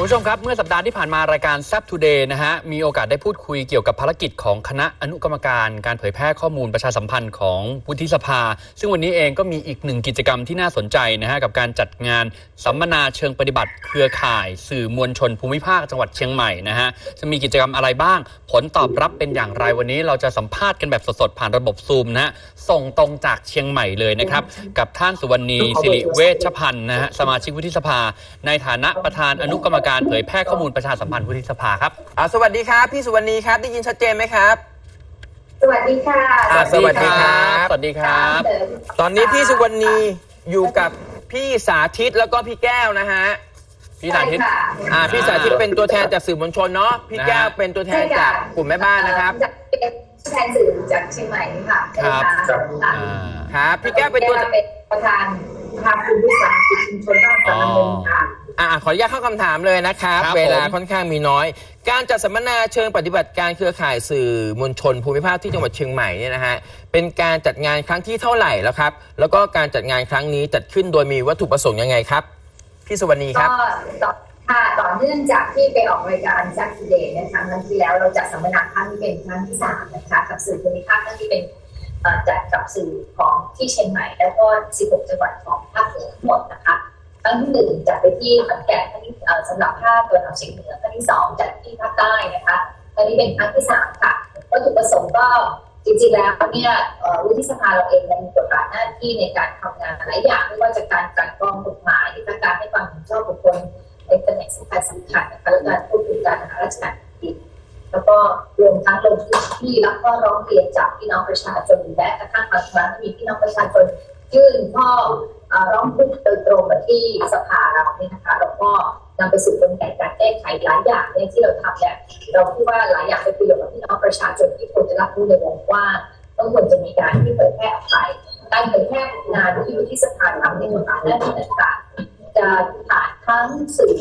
คุณผู้ชมครับ เมื่อสัปดาห์ที่ผ่านมารายการ s ซ p Today นะฮะ มีโอกาสได้พูดคุยเกี่ยวกับภารกิจของคณะอนุกรรมการ การเผยแพร่ข้อมูลประชาสัมพันธ์ของวุฒิสภา ซึ่งวันนี้เองก็มีอีกหนึ่งกิจกรรมที่น่าสนใจนะฮะ กับการจัดงานสัมมนาเชิงปฏิบัติ เครือข่าย สื่อมวลชนภูมิภาคจังหวัดเชียงใหม่นะฮะจะมีกิจกรรมอะไรบ้าง ผลตอบรับเป็นอย่างไรวันนี้เราจะสัมภาษณ์กันแบบสดๆผ่านระบบซูมนะฮะส่งตรงจากเชียงใหม่เลยนะครับกับท่านสุวรรณีสิริเวชพันธ์นะฮะสมาชิกวุฒิสภา ในฐานะประธานอนุกรรมการเผยแพร่ข้อมูลประชาสัมพันธ์วุฒิสภาครับอ่าสวัสดีครับ พี่สุวรรณีครับ ได้ยินชัดเจนไหมครับ สวัสดีค่ะอ่าสวัสดีครับสวัสดีครับ ตอนนี้พี่สุวรรณีอยู่กับพี่สาธิตแล้วก็พี่แก้วนะฮะพี่สาธิตใช่ค่ะอ่าพี่สาธิตเป็นตัวแทนจากสื่อมวลชนเนาะพี่แก้วเป็นตัวแทนจากกลุ่มแม่บ้านนะครับจากเป็นตัวแทนสื่อจากเชียงใหม่ค่ะครับค่ะอ่าครับพี่แก้วเป็นตัวเป็นประธานประธานกลุ่มวิสาหกิจชุมชนบ้านสามเณรค่ะ อ่าขออนุญาตเข้าคำถามเลยนะครับ ครับเวลาผมค่อนข้างมีน้อย การจัดสัมมนาเชิงปฏิบัติการเครือข่ายสื่อมวลชนภูมิภาคที่จังหวัดเชียงใหม่เนี่ยนะฮะเป็นการจัดงานครั้งที่เท่าไหร่แล้วครับ แล้วก็การจัดงานครั้งนี้จัดขึ้นโดยมีวัตถุประสงค์ยังไงครับพี่สุวรรณีคก็รับ ต่อค่ะต่อเนื่องจากที่ไปออกรายการแจ็คเดย์นะคะครั้งที่แล้วเราจัดสัมมนาครั้งนี้เป็นครั้งที่สามนะคะกับสื่อภูมิภาคครั้งที่เป็นเอ่อจัดกับสื่อของที่เชียงใหม่ แล้วก็ 16 จังหวัดของภาคเหนือทั้งหมดนะคะ ครั้งที่หนึ่งจัดไปที่ขอนแก่นครั้งที่สำหรับภาคตะวันออกเฉียงเหนือครั้งที่สองจัดที่ภาคใต้นะคะครั้งนี้เป็นครั้งที่สามค่ะวัตถุประสงค์ก็จริงๆแล้วเนี่ยวุฒิสภาเราเองมีบทบาทหน้าที่ในการทำงานหลายอย่างไม่ว่าจะการกันกรองกฎหมายหรือการให้ความเห็นชอบบุคคลเป็นตำแหน่งสำคัญสำคัญนะคะและการควบคุมการริหารราชการดินแล้วก็รวมทั้งลงพื้นที่แล้วก็ร้องเรียนจากพี่น้องประชาชนและกระทั่งบางครั้งมีพี่น้องประชาชน ยื่นข้อร้องทุกข์โดยตรงมาที่สภาเราเนี่ยนะคะแล้วก็นำไปสู่กลไกการแก้ไขหลายอย่างเนี่ยที่เราทำเนี่ยเราคิดว่าหลายอย่างเป็นประโยชน์กับพี่น้องประชาชนที่ควรจะรับรู้ในวงกว้างต้องควรจะมีการที่เผยแพร่ออกไปการเผยแพร่งานที่วุฒิสภาทำในบทบาทหน้าที่ต่างๆจะผ่านทั้งสื่อ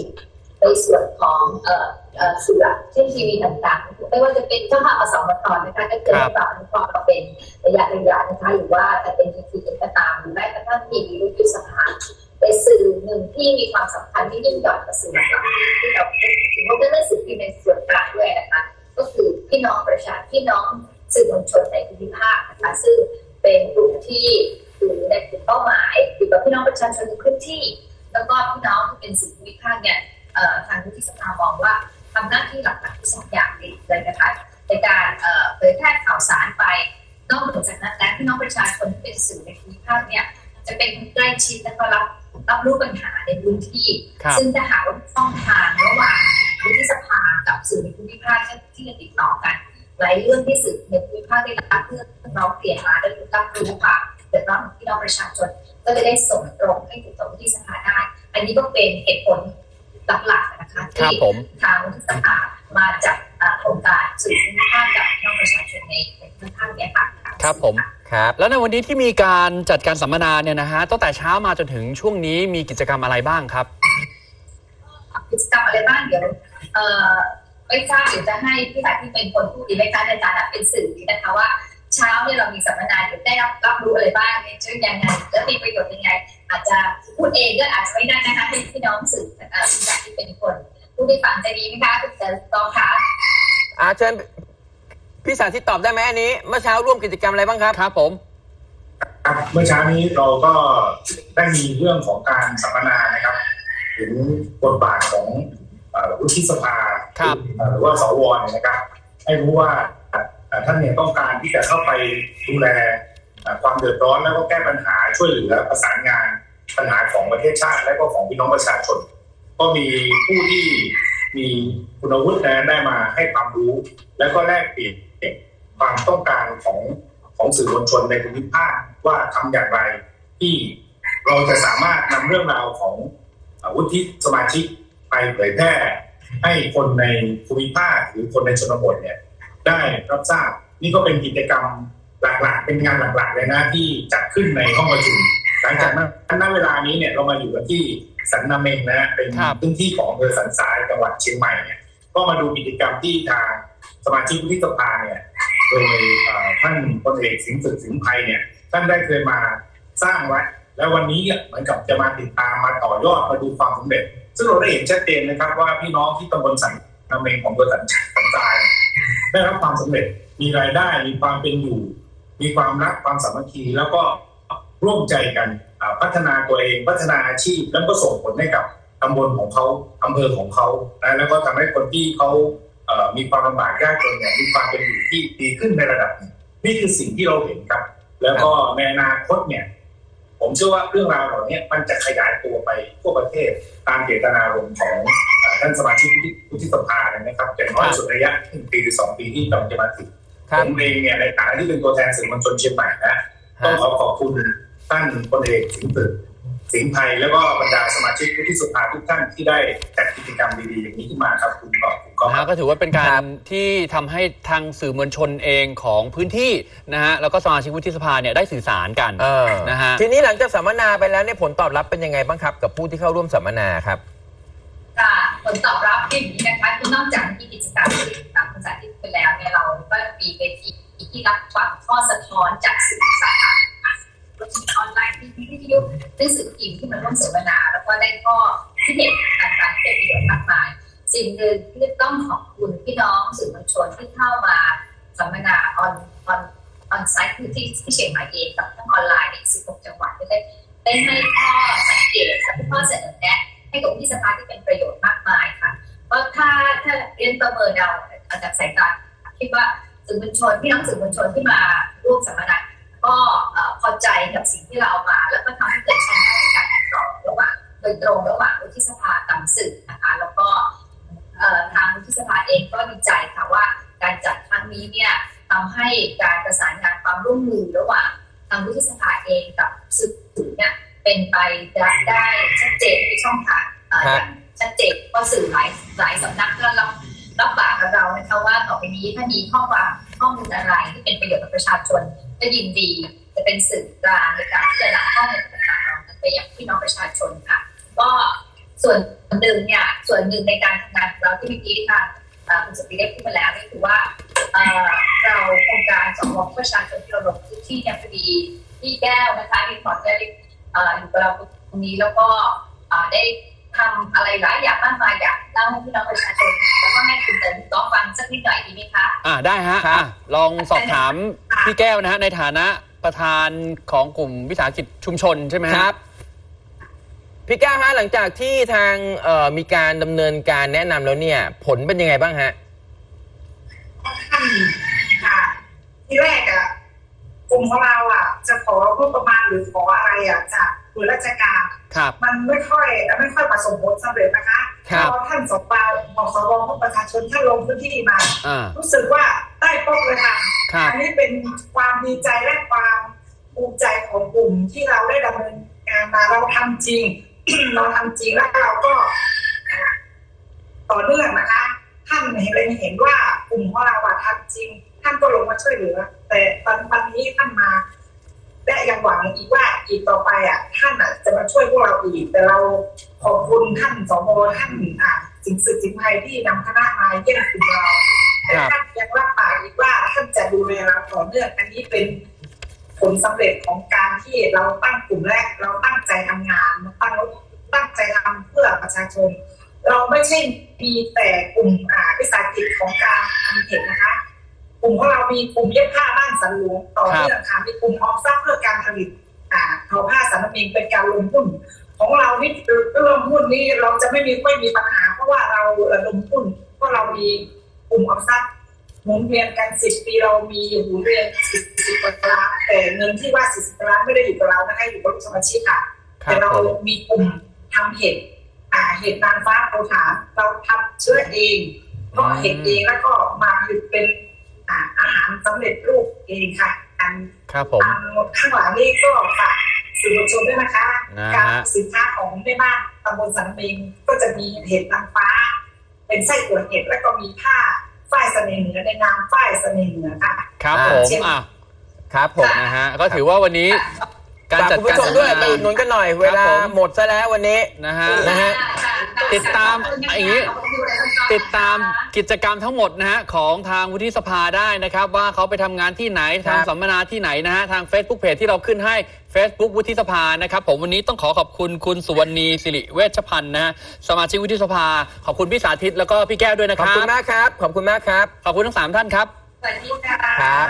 ในส่วนของเอ่อเอ่อสื่อหลักเช่นทีวีต่างๆ ไม่ว่าจะเป็นเจ้าภาพอสมทนะคะก็เกิดปรับความก็เป็นระยะระยะนะคะหรือว่าจะเป็นทีวีเองก็ตามหรือแม้กระทั่งทีวีวิทยุสภาเป็นสื่อหนึ่งที่มีความสำคัญที่ยิ่งใหญ่กว่าสื่อหลักๆที่เราถือว่าเป็นเรื่องสื่อที่เป็นส่วนกลางด้วยนะคะก็คือพี่น้องประชาพี่น้องสื่อมวลชนในภูมิภาคนะคะซึ่งเป็นกลุ่มที่อยู่ในกลุ่มเป้าหมายอยู่กับพี่น้องประชาชนในพื้นที่ แล้วก็พี่น้องที่เป็นสื่อภูมิภาคเนี่ยเอ่อ ทางวุฒิสภามองว่าทำหน้าที่หลักๆที่สองอย่างเลยนะคะในการเอ่อเผยแพร่ข่าวสารไปนอกเหนือจากนั้นแล้วพี่น้องประชาชนที่เป็นสื่อในภูมิภาคเนี่ยจะเป็นคนใกล้ชิดและก็รับรับรู้ปัญหาในพื้นที่ครับซึ่งถ้าหากว่าช่องทางระหว่างวุฒิสภากับสื่อในภูมิภาคที่จะติดต่อกันหลายเรื่องที่สื่อในภูมิภาคได้รับเรื่องร้องเรียนมาได้รับรู้ค่ะเดือดร้อนของพี่น้องประชาชนก็จะได้ส่งตรงให้ถึงต่อวุฒิสภาได้ อันนี้ก็เป็นเหตุผล หลักๆนะคะครับที่ผมทางวุฒิสภามาจากอ่าโครงการสื่อภูมิภาคกับพี่น้องประชาชนในในภูมิภาคเนี้ยค่ะครับผมครับแล้วในวันนี้ที่มีการจัดการสัมมนาเนี่ยนะฮะตั้งแต่เช้ามาจนถึงช่วงนี้มีกิจกรรมอะไรบ้างครับ กิจกรรมอะไรบ้างเดี๋ยวเอ่อไม่ทราบเดี๋ยวจะให้พี่สายที่เป็นคนพูดดีไม่ทราบในฐานะเป็นสื่อดีนะคะว่าเช้าเนี่ยเรามีสัมมนาเดี๋ยวได้รับรับรู้อะไรบ้างเนี่ยช่วยยังไงและมีประโยชน์ยังไง อาจจะพูดเองก็อาจจะไม่ได้นะคะให้พี่น้องสื่อ เอ่อพี่สายที่เป็นคนผู้ที่ฟังจะดีไหมคะคุณเจอตองคะอาเชิญพี่สาธิตตอบได้ไหมอันนี้เมื่อเช้าร่วมกิจกรรมอะไรบ้างครับครับผมครับเมื่อเช้านี้เราก็ได้มีเรื่องของการสัมมนานะครับ ถึงบทบาทของเอ่อวุฒิสภาครับเอ่อหรือว่าสวเนี่ยนะครับ ให้รู้ว่าเอ่อท่านเนี่ยต้องการที่จะเข้าไปดูแลเอ่อความเดือดร้อนแล้วก็แก้ปัญหาช่วยเหลือประสานงานปัญหาของประเทศชาติ และก็ของพี่น้องประชาชน ก็มีผู้ที่มีคุณวุฒินะได้มาให้ความรู้ แล้วก็แลกเปลี่ยนความต้องการของของสื่อมวลชนในภูมิภาคว่าทำอย่างไรที่เราจะสามารถนำเรื่องราวของอ่อวุฒิสมาชิกไปเผยแพร่ให้คนในภูมิภาคหรือคนในชนบทเนี่ยได้รับทราบนี่ก็เป็นกิจกรรมหลักๆ เป็นงานหลักๆเลยนะที่จัดขึ้นในห้องประชุมหลังจากนั้นณเวลานี้เนี่ยเรามาอยู่กันที่ สันนาเมงนะฮะเป็นครับพื้นที่ของอำเภอสันทรายจังหวัดเชียงใหม่เนี่ยก็มาดูกิจกรรมที่ทางสมาชิกวุฒิสภาเนี่ยโดยเอ่อท่านพลเอกสิงห์สุดสิงห์ไพรเนี่ยท่านได้เคยมาสร้างไว้แล้ววันนี้เนี่ยเหมือนกับจะมาติดตามมาต่อยอดมาดูความสำเร็จ ซึ่งเราได้เห็นชัดเจนนะครับว่าพี่น้องที่ตำบลสันนาเมงของตัวสันสันทรายได้รับความสำเร็จมีรายได้มีความเป็นอยู่ มีความรักความสามัคคีแล้วก็ร่วมใจกันอ่า พัฒนาตัวเองพัฒนาอาชีพแล้วก็ส่งผลให้กับตำบลของเขาอำเภอของเขานะแล้วก็ทำให้คนที่เขาเอ่อมีความลำบากยากจนเนี่ยมีความเป็นอยู่ที่ดีขึ้นในระดับหนึ่งนี่คือสิ่งที่เราเห็นครับ แล้วก็ในอนาคตเนี่ย ผมเชื่อว่าเรื่องราวเหล่านี้มันจะขยายตัวไปทั่วประเทศตามเจตนารมณ์ของเอ่อท่านสมาชิกวุฒิสภาเลยนะครับอย่างน้อยสุดระยะหนึ่งปีหรือสองปีที่กำลังจะมาถึงครัผบมเองเนี่ยในฐานะที่เป็นตัวแทนสื่อมวลชนเชียงใหม่นะต้องขอขอบคุณ ท่านพลเอกสิงห์ตึกสิงห์ไทยแล้วก็บรรดาสมาชิกวุฒิสภาทุกท่านที่ได้จัดกิจกรรมดีๆอย่างนี้ขึ้นมาครับคุณกอบคุณกอนะฮะบก็ถือว่าเป็นกาครัรบที่ทำให้ทางสื่อมวลชนเองของพื้นที่นะฮะแล้วก็สมาชิกวุฒิสภาเนี่ยได้สื่อสารกันเออนะฮะ ทีนี้หลังจากสัมมนาไปแล้วเนี่ยผลตอบรับเป็นยังไงบ้างครับ กับผู้ที่เข้าร่วมสัมมนาครับ ค่ะผลตอบรับเป็นอย่างนี้นะคะคือนอกจากมีกิจกรรมที่ทางภาษาที่ไปแล้วเนี่ยเราก็มีเวทีที่รับฟังข้อสะท้อนจากสื่อสาธารณะ รถออนไลน์ที่วิทยุหนังสือพิมพ์ที่มาร่วมเสวนา แล้วก็ได้ข้อที่เห็นต่างๆที่เป็นประโยชน์มากมาย สิ่งหนึ่งที่ต้องขอบคุณพี่น้องสื่อมวลชนที่เข้ามาสัมมนาออนออนออนไซต์คือที่ที่เชียงใหม่เองกับทั้งออนไลน์ใน16 จังหวัดได้ได้ให้ข้อสังเกตและข้อเสนอแนะให้กับที่สภาที่เป็นประโยชน์มากมายค่ะเพราะถ้าถ้าเรียนประเมินเราจากสายตาคิดว่าสื่อมวลชนพี่น้องสื่อมวลชนที่มาร่วมสัมมนาก็เอ่อพอใจกับสิ่งที่เราเอามา แล้วก็ทำให้เกิดช่องทางในการติดต่อระหว่างโดยตรงระหว่างวุฒิสภากับสื่อนะคะแล้วก็เอ่อทางวุฒิสภาเองก็ดีใจค่ะว่า การจัดครั้งนี้เนี่ยทำให้การประสานงานความร่วมมือระหว่างทางวุฒิสภาเองกับสื่อเนี่ยเป็นไปได้ได้ชัดเจนมีช่องทางเอ่อครับอย่างชัดเจนก็สื่อหลายหลายสำนักก็รับรับปากกับเรานะคะว่าต่อไปนี้ถ้ามีข้อความข้อมูลอะไรที่เป็นประโยชน์กับประชาชนก็ยินดี จะเป็นสื่อกลางในการที่จะนำข้อมูลต่างต่านั้นไปยังพี่น้องประชาชนค่ะ ก็ส่วนหนึ่งเนี่ยส่วนหนึ่งในการทำงานของเราที่เมื่อกี้ทางเอ่อคุณสติได้พูดมาแล้วนี่คือว่าเราโครงการสองรองประชาชนที่เราลงพื้นที่เนี่ยพอดีที่แก้วนะคะรีพอร์ตได้อ่ออยู่กับเราตรงนี้แล้วก็ได้ทำอะไรหลายอย่างมากมายอยากเล่าให้พี่น้องประชาชนแล้วก็ให้คุณเติมต้องฟังสักนิดหน่อยดีไหมคะ อ่าได้ฮะะลองสอบถามพี่แก้วนะฮะในฐานะ ประธานของกลุ่มวิสาหกิจชุมชนใช่ไหมฮะครับพี่ก้าวฮะหลังจากที่ทางเอ่อมีการดำเนินการแนะนำแล้วเนี่ย ผลเป็นยังไงบ้างฮะท่านค่ะที่แรกอะกลุ่มของเราอะ จะของบประมาณหรือขออะไรอะจากหน่วยราชการครับมันไม่ค่อยไม่ค่อยประสบผลสำเร็จนะคะครับพอท่านสบาบอกสวพวกประชาชนท่านลงพื้นที่มาอ่ารู้สึกว่าได้พบเลยค่ะครับ อันนี้เป็นความดีใจและความภูมิใจของกลุ่มที่เราได้ดำเนินงานมาเราทำจริง เราทำจริงแล้วเราก็ต่อเนื่องนะคะ ท่านเห็นเลยเห็นว่ากลุ่มของเราอะทำจริง ท่านก็ลงมาช่วยเหลือ แต่ตอนวันนี้ท่านมาและยังหวังอีกว่าอีกต่อไปอะท่านอะจะมาช่วยพวกเราอีก แต่เราขอบคุณท่านสมท่านอ่าสิงห์ศึกสิงไทยที่นำคณะมาเยี่ยมกลุ่มเรา แต่ท่านยังรับปากอีกว่าท่านจะดูแลเราต่อเนื่องอันนี้เป็นผลสำเร็จของการที่เราตั้งกลุ่มแรก เราตั้งใจทำงานตั้งตั้งใจทำเพื่อประชาชน เราไม่ใช่มีแต่กลุ่มอ่าวิสาหกิจของการทำเห็ดนะคะกลุ่มของเรามีกลุ่มเย็บผ้าบ้านสันหลวงต่อเนื่องค่ะมีกลุ่มออมทรัพย์เพื่อการผลิตอ่าทอผ้าสารเองเป็นการลงทุนของเรานี่เรื่องหุ้นนี้เราจะไม่มีไม่มีปัญหาเพราะว่าเราระดมทุนเพราะเรามี กลุ่มออมทรัพย์หมุนเวียนกันสิบปีเรามีหมุนเวียนสิบสิบกว่าล้านแต่เงินที่ว่าสิบล้านไม่ได้อยู่กับเรานะคะอยู่กับลูกสมาชิกค่ะ แต่เรามีกลุ่มทำเห็ดอ่าเห็ดนางฟ้าโปรถาเราทำเชื้อเองเพาะเห็ดเองแล้วก็มาผลิตเป็นอ่าอาหารสำเร็จรูปเองค่ะอันครับผมข้างหลังนี่ก็ฝากสื่อมวลชนด้วยนะคะการสินค้าของแม่บ้านตำบลสันเมงก็จะมีเห็ดนางฟ้า เป็นไส้อั่วเห็ดแล้วก็มีผ้า ฝ้ายเสน่ห์เหนือในนามฝ้ายเสน่ห์เหนือค่ะ ครับอ่าผมเช่นอะครับผมนะฮะ ก็ถือว่าวันนี้การฝากจัดคุณการผู้ชมด้วยสัมไปมอุดหนุนกันหน่อย เวลาผมหมดซะแล้ววันนี้ นะฮะ นะฮะ ติดตามอย่างนี้นี้ ติดตามกิจกรรมทั้งหมดนะฮะของทางวุฒิสภาได้นะครับ ว่าเขาไปทำงานที่ไหนครับ ทำสัมมนาที่ไหนนะฮะทาง Facebook Page ที่เราขึ้นให้ Facebook วุฒิสภานะครับ ผมวันนี้ต้องขอขอบคุณคุณสุวรรณีสิริเวชพันธ์นะฮะสมาชิกวุฒิสภา ขอบคุณพี่สาธิตแล้วก็พี่แก้วด้วยนะขคอบรับ คุณมากครับ ขอบคุณมากครับ ขอบคุณทั้งสามท่านครับ สวัสดีค่ะ ครับ